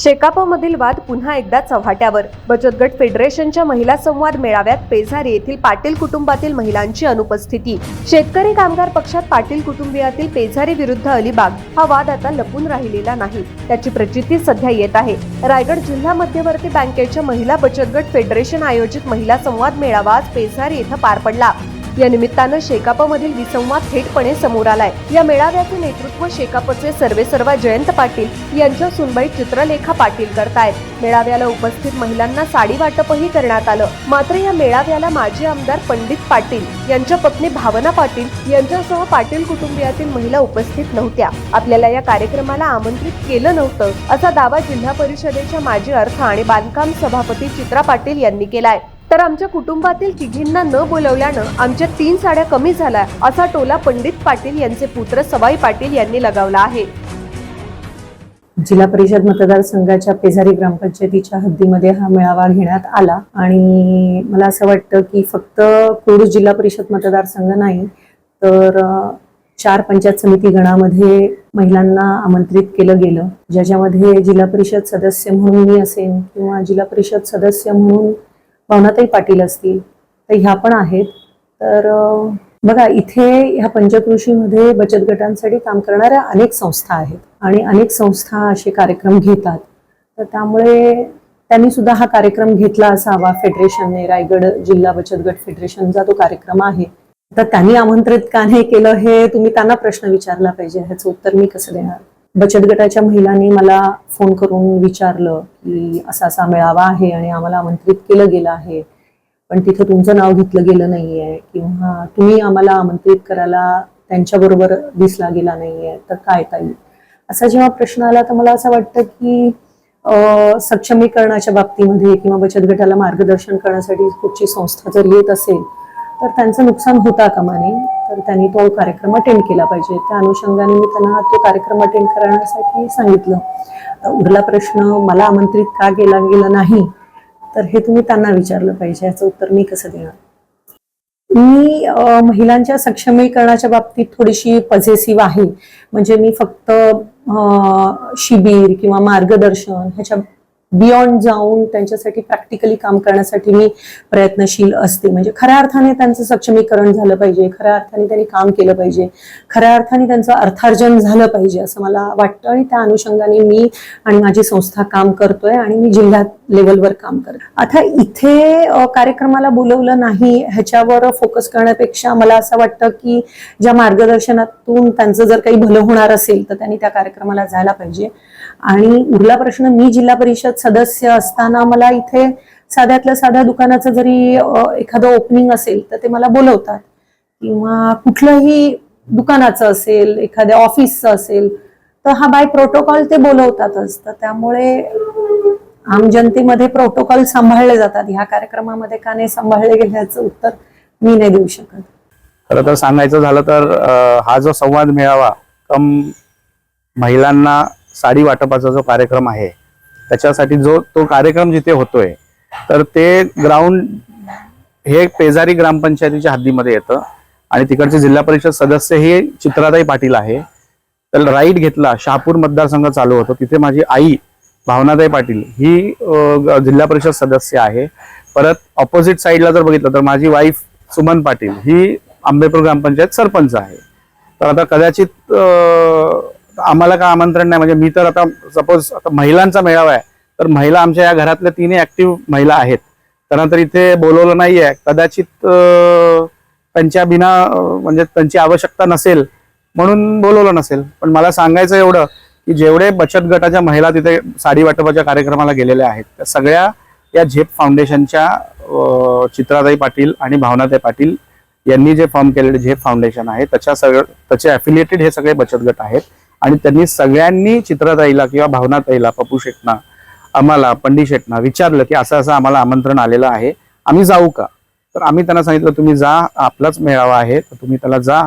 शेकापमधील वाद पुन्हा एकदा चव्हाट्यावर. बचत गट फेडरेशनच्या महिला संवाद मेळाव्यात पेझारी येथील पाटील कुटुंबातील महिलांची अनुपस्थिती. शेतकरी कामगार पक्षात पाटील कुटुंबियातील पेझारी विरुद्ध अलिबाग हा वाद आता लपून राहिलेला नाही. त्याची प्रचिती सध्या येत आहे. रायगड जिल्हा मध्यवर्ती बँकेच्या महिला बचत गट फेडरेशन आयोजित महिला संवाद मेळावा आज पेझारी येथे पार पडला. या निमित्तानं शेकापमधील विसंवाद थेटपणे समोर आलाय. या मेळाव्याचे नेतृत्व शेकापचे सर्वेसर्वा जयंत पाटील यांच्या सुनबाई चित्रलेखा पाटील करतायत. मेळाव्याला उपस्थित महिलांना साडी वाटपही करण्यात आलं. मात्र या मेळाव्याला माजी आमदार पंडित पाटील यांच्या पत्नी भावना पाटील यांच्यासह पाटील कुटुंबियातील महिला उपस्थित नव्हत्या. आपल्याला या कार्यक्रमाला आमंत्रित केलं नव्हतं असा दावा जिल्हा परिषदेच्या माजी अर्थ आणि बांधकाम सभापती चित्रा पाटील यांनी केलाय. तर आमच्या कुटुंबातील तिघींना न बोलवल्यानं आमच्या तीन साड्या कमी झाल्या असा टोला पंडित पाटील यांचे पुत्र सवाई पाटील यांनी लगावला आहे. जिल्हा परिषद मतदारसंघाच्या पेझारी ग्रामपंचायतीच्या हद्दीमध्ये हा मेळावा घेण्यात आला आणि मला असं वाटतं की फक्त कोरूस जिल्हा परिषद मतदारसंघ नाही तर चार पंचायत समिती गणामध्ये महिलांना आमंत्रित केलं गेलं ज्याच्यामध्ये जिल्हा परिषद सदस्य म्हणून मी असेन किंवा जिल्हा परिषद सदस्य म्हणून भावनाताई पाटील असतील तर ह्या पण आहेत. तर बघा इथे ह्या पंचकृषीमध्ये बचत गटांसाठी काम करणाऱ्या अनेक संस्था आहेत आणि अनेक संस्था असे कार्यक्रम घेतात. तर त्यामुळे त्यांनी सुद्धा हा कार्यक्रम घेतला असावा. फेडरेशनने रायगड जिल्हा बचत गट फेडरेशनचा तो कार्यक्रम आहे. तर त्यांनी आमंत्रित का नाही केलं हे तुम्ही त्यांना प्रश्न विचारला पाहिजे ह्याचं उत्तर मी कसं देणार? बचत गटाच्या महिलांनी मला फोन करून विचारलं की असा असा मेळावा आहे आणि आम्हाला आमंत्रित केलं गेलं आहे. पण तिथं तुमचं नाव घेतलं गेलं नाहीये किंवा तुम्ही आम्हाला आमंत्रित करायला त्यांच्याबरोबर दिसला गेला नाहीये. तर काय ताई? असा जेव्हा प्रश्न आला तर मला असं वाटतं की सक्षमीकरणाच्या बाबतीमध्ये किंवा बचत गटाला मार्गदर्शन करण्यासाठी कुठची संस्था जर येत असेल तर त्यांचं नुकसान होता कामा नये तर त्यांनी तो कार्यक्रम अटेंड केला पाहिजे. त्या अनुषंगाने मी त्यांना तो कार्यक्रम अटेंड करण्यासाठी सांगितलं. उरला प्रश्न मला आमंत्रित का केला गेला नाही? तर हे तुम्ही त्यांना विचारलं पाहिजे. याचं उत्तर मी कसं देणार? मी महिलांच्या सक्षमीकरणाच्या बाबतीत थोडीशी पझेसिव्ह आहे. म्हणजे मी फक्त शिबिर किंवा मार्गदर्शन ह्याच्या बियॉन्ड जाऊन त्यांच्यासाठी प्रॅक्टिकली काम करण्यासाठी मी प्रयत्नशील असते. म्हणजे खऱ्या अर्थाने त्यांचं सक्षमीकरण झालं पाहिजे खऱ्या अर्थाने त्यांनी काम केलं पाहिजे खऱ्या अर्थाने त्यांचं अर्थार्जन झालं पाहिजे असं मला वाटतं आणि त्या अनुषंगाने मी आणि माझी संस्था काम करतोय आणि मी जिल्ह्यात लेवलवर काम करते. आता इथे कार्यक्रमाला बोलवलं नाही ह्याच्यावर फोकस करण्यापेक्षा मला असं वाटतं की ज्या मार्गदर्शनातून त्यांचं जर काही भलं होणार असेल तर त्यांनी त्या कार्यक्रमाला जायला पाहिजे. आणि उरला प्रश्न मी जिल्हा परिषद सदस्य असताना मला इथे साध्यातल्या साध्या दुकानाचं जरी एखादं ओपनिंग असेल तर ते मला बोलवतात. किंवा कुठलंही दुकानाचं असेल एखाद्या ऑफिसचं असेल तर हा बाय प्रोटोकॉल ते बोलवतातच तर त्यामुळे आम जनतेमध्ये प्रोटोकॉल सांभाळले जातात. ह्या कार्यक्रमामध्ये का नाही सांभाळले गेल्याचं उत्तर मी नाही देऊ शकत. खरं तर सांगायचं झालं तर हा जो संवाद मिळावा कम महिलांना साडी वाटपाचा जो कार्यक्रम आहे त्याच्यासाठी जो तो कार्यक्रम जिथे होतोय तर ते ग्राउंड हे पेजारी ग्रामपंचायतीच्या हद्दीमध्ये येतं आणि तिकडचे जिल्हा परिषद सदस्य हे चित्राताई पाटील आहे. तर राईट घेतला शहापूर मतदारसंघ चालू होतो. तिथे माझी आई भावनाताई पाटील ही जिल्हा परिषद सदस्य आहे. परत ऑपोजिट साईडला जर बघितलं तर माझी वाईफ सुमन पाटील ही आंबेपूर ग्रामपंचायत सरपंच आहे. तर आता कदाचित आम्हाला काय आमंत्रण नाही? म्हणजे मी तर आता सपोज आता महिलांचा मेळावा आहे तर महिला आमच्या या घरातल्या तिन्ही ऍक्टिव्ह महिला आहेत. त्यांना तर इथे बोलवलं नाही आहे कदाचित त्यांच्या बिना म्हणजे त्यांची आवश्यकता नसेल म्हणून बोलवलं नसेल. पण मला सांगायचं एवढं की जेवढे बचत गटाच्या महिला तिथे साडी वाटपाच्या कार्यक्रमाला गेलेल्या आहेत त्या सगळ्या या झेप फाउंडेशनच्या चित्राताई पाटील आणि भावनाताई पाटील यांनी जे फॉर्म केलेले झेप फाउंडेशन आहे त्याच्या सगळं त्याचे अफिलिएटेड हे सगळे बचत गट आहेत. आणि त्यांनी सगळ्यांनी चित्रताईला किंवा भावनाताईला पप्पू शेटना आम्हाला पंडित शेटना विचारलं की असं असं आम्हाला आमंत्रण आलेलं आहे आम्ही जाऊ का? तर आम्ही त्यांना सांगितलं तुम्ही जा आपलाच मेळावा आहे तर तुम्ही त्याला जा.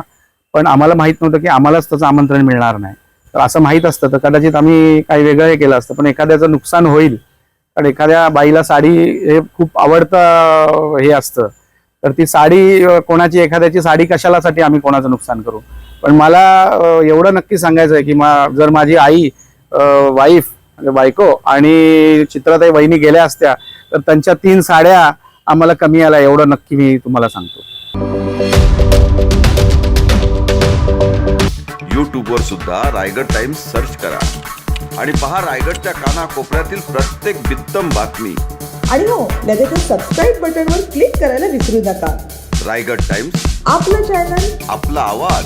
पण आम्हाला माहीत नव्हतं की आम्हालाच त्याचं आमंत्रण मिळणार नाही. तर असं माहीत असतं तर कदाचित आम्ही काही वेगळं हे केलं असतं पण एखाद्याचं नुकसान होईल. कारण एखाद्या बाईला साडी हे खूप आवडतं हे असतं. तर ती साडी कोणाची एखाद्याची साडी कशालासाठी आम्ही कोणाचं नुकसान करू? पण मला एवढं नक्की सांगायचं आहे की मा जर माझी आई वाईफ म्हणजे बायको आणि चित्रताई वहिनी गेल्या असत्या तर त्यांच्या तीन साड्या आम्हाला कमी आल्या एवढं नक्की मी तुम्हाला सांगतो. यूट्यूबवर सुद्धा रायगड टाइम्स सर्च करा. आणि पहा रायगडच्या कानाकोपऱ्यातील प्रत्येक बित्तम बातमी. आणि हो लगेचच सबस्क्राईब बटनवर क्लिक करायला विसरू नका. रायगड टाइम्स आपलं चॅनल आपला आवाज.